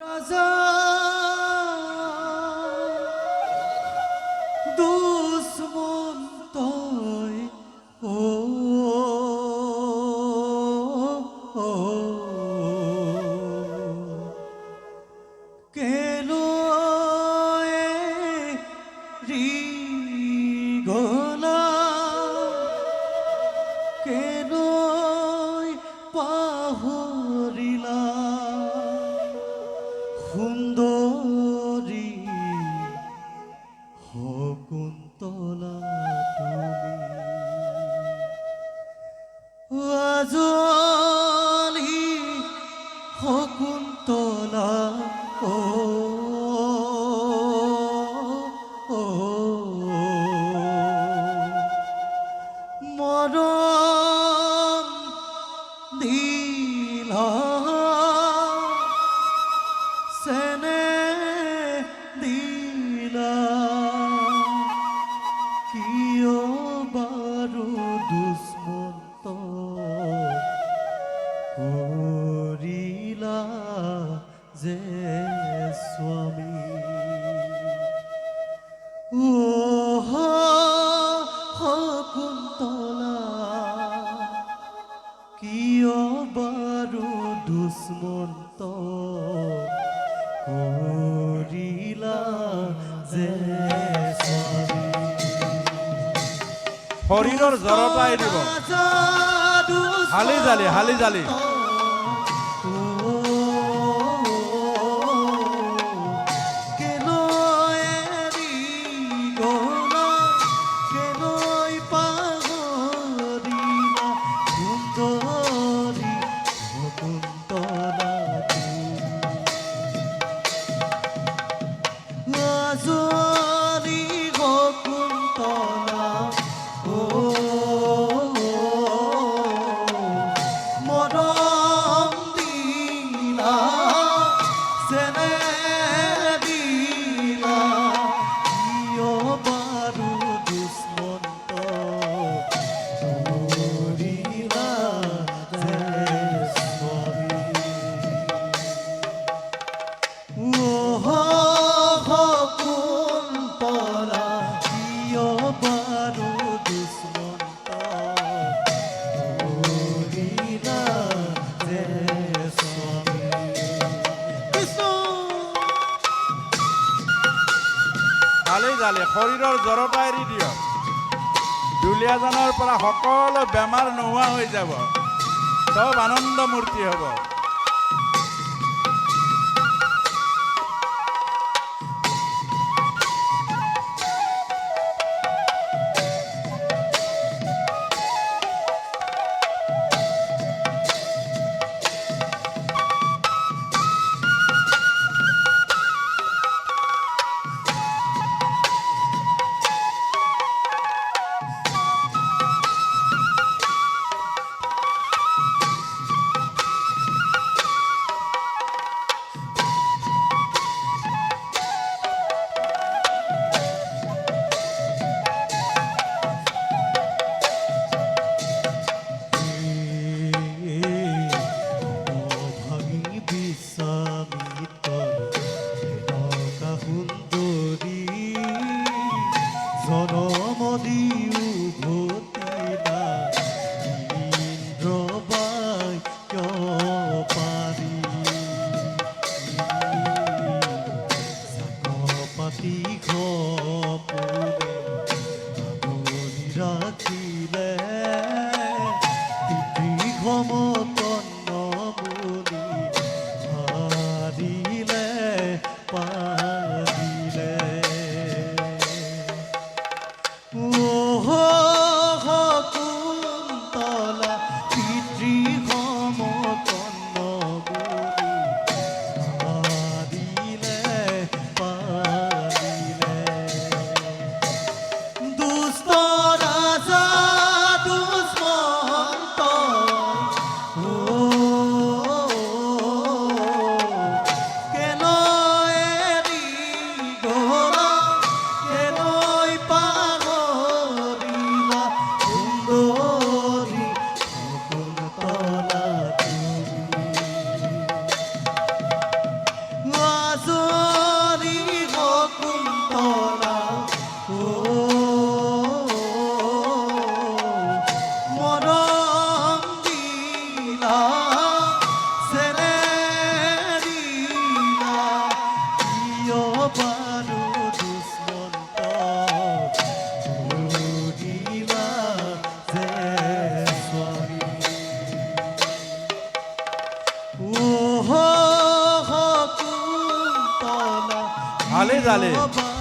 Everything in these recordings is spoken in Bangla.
Razak কারও দুষ্মন্ত করিলা যে শৰীৰৰ পাই দিব। হালি জালি হালি জালি। শৰীৰৰ জড়তা এৰি দিয়ক। দুলীয়াজানৰ পৰা সকলো বেমাৰ নোহোৱা হৈ যাব। চব আনন্দ মূৰ্তি হ'ব।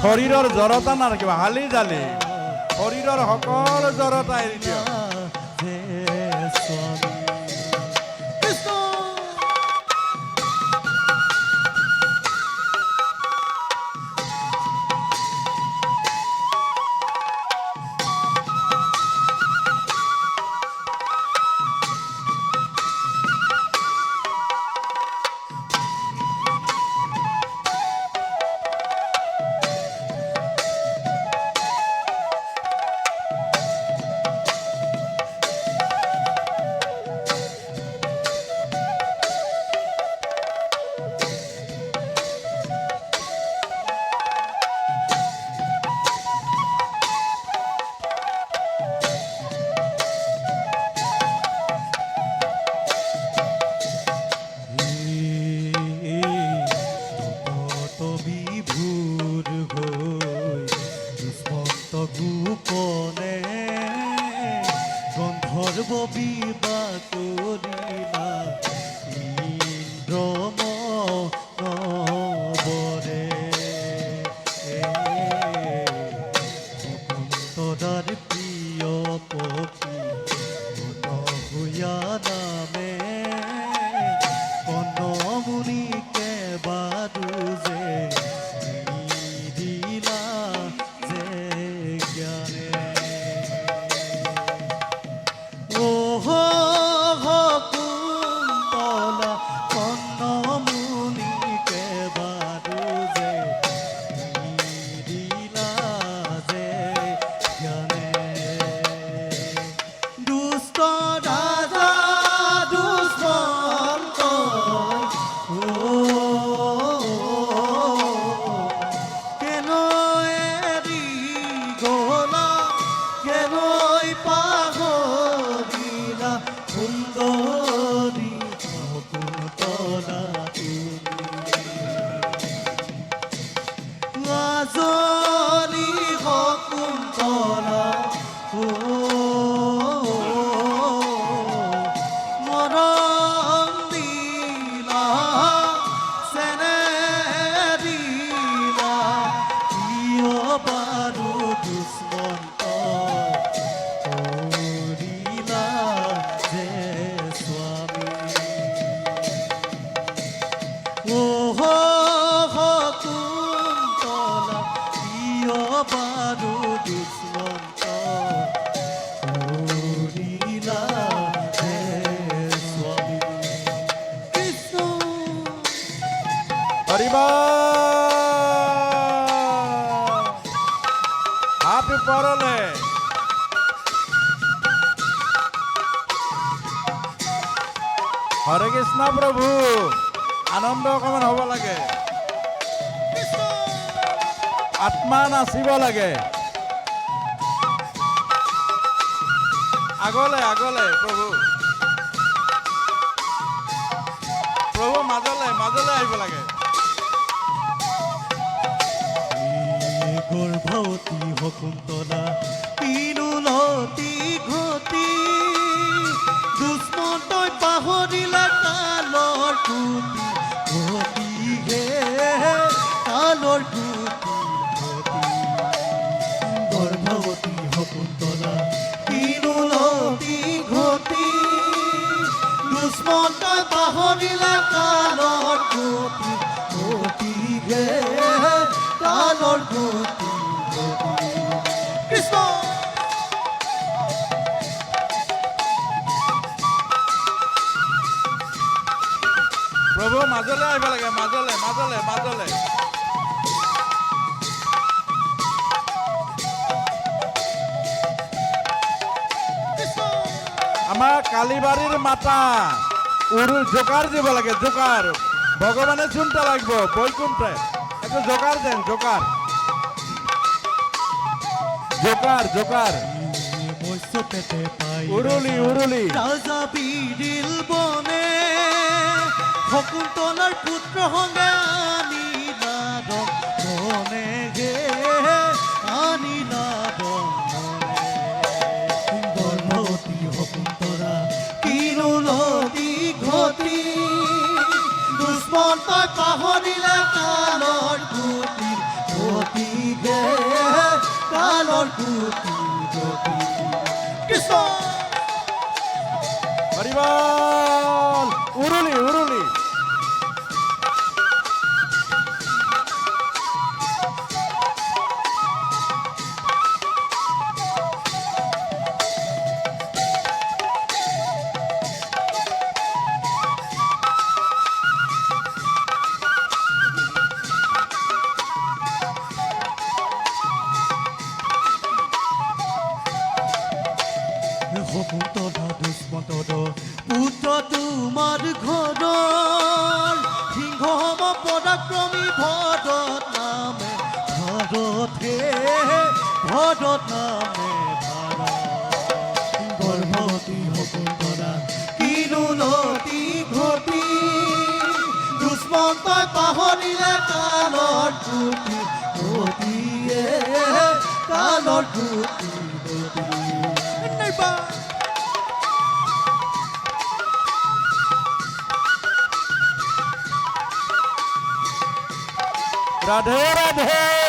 শৰীৰৰ জড়তা নাৰাখিব হালি জালি। শৰীৰৰ সকলো জড়তা এৰি দিয়ক। কিয় বাৰু দুষ্মন্ত কৰিলা হে কৃষ্ণ। হৰিবা হৰে কৃষ্ণ প্ৰভু আনন্দ অকণমান হ'ব লাগে? আত্মা নাচিব লাগে। আগলে আগলে, প্ৰভু। প্ৰভু, মাজলে মাজলে আহিব লাগে। গৰ্ভৱতী শকুন্তলা পিনুলতি ঘটি। দুষ্মন্তই পাহৰিলা কালৰ কুটি। গৰ্ভৱতী শকুন্তলা পিনুলতি ঘটি? দুষ্মন্তই পাহৰিলা কালৰ কুটি ঘটি হে কালৰ গতি গতি কৃষ্ণ! প্ৰভু মাজলে আহিব লাগে, মাজলে মাজলে মাজলে। আমাৰ কালীবাৰীৰ মাতা। উৰু জোকাৰ দিব লাগে জোকাৰ ভগৱানে চোনটা লাগিব, বৈকুণ্ঠে। এইটো জোকাৰ দেন পেটে পাই উৰুলি উৰুলি ৰাজা বিৰিল বনে শকুন্তলাৰ পুত্ৰ সংগে দুষ্মন্তই পাহৰিলে কালৰ গতি হে কালৰ কুটি গতি কৃষ্ণ! উৰুলি উৰুলি পুত্ৰ তোমাৰ ঘৰৰ সিংহ সম পৰাক্ৰমী ভৰত নামে ভাৰত হে ভৰত নামে ভাৰত গৰ্ভৱতী সপুতৰা কিনো নতি ঘটি দুষ্মন্তই কুটি রাধে রাধে।